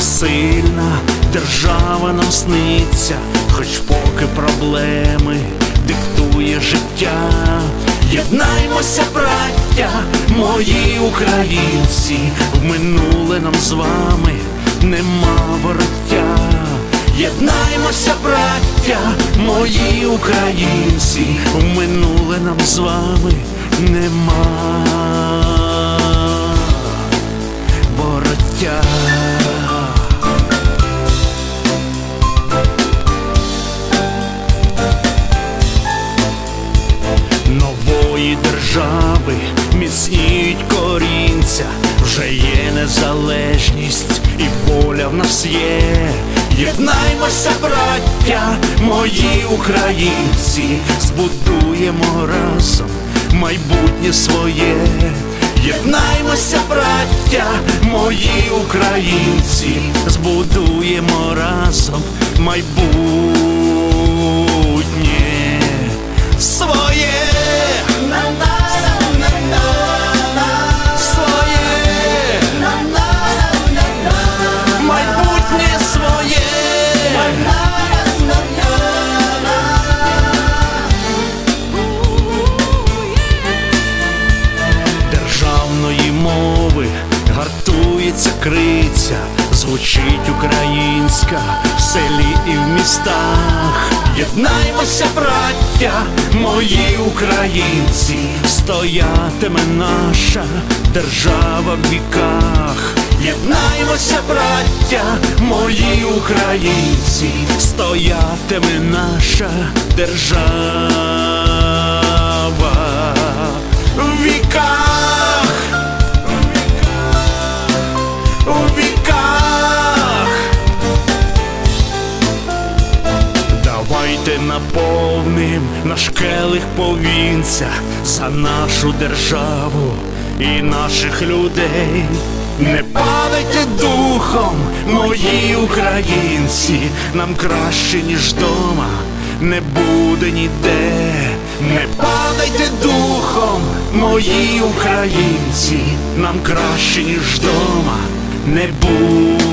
сильна держава нам сниться, хоч поки проблеми диктує життя. Єднаймося, браття, мої українці, в минуле нам з вами нема вороття. Єднаймося, браття, мої українці, в минуле нам з вами нема вороття. Нової держави міцніють корінця, вже є незалежність і воля в нас є. Єднаймося, браття, мої українці, збудуємо разом майбутнє своє. Єднаймося, браття, мої українці, збудуємо разом майбутнє гартується криця, звучить українська в селі і в містах. Єднаймося, браття, мої українці, стоятиме наша держава в віках. Єднаймося, браття, мої українці, стоятиме наша держава наповним наш келих повінця за нашу державу і наших людей. Не падайте духом, мої українці, нам краще, ніж дома, не буде ніде. Не падайте духом, мої українці, нам краще, ніж дома, не буде.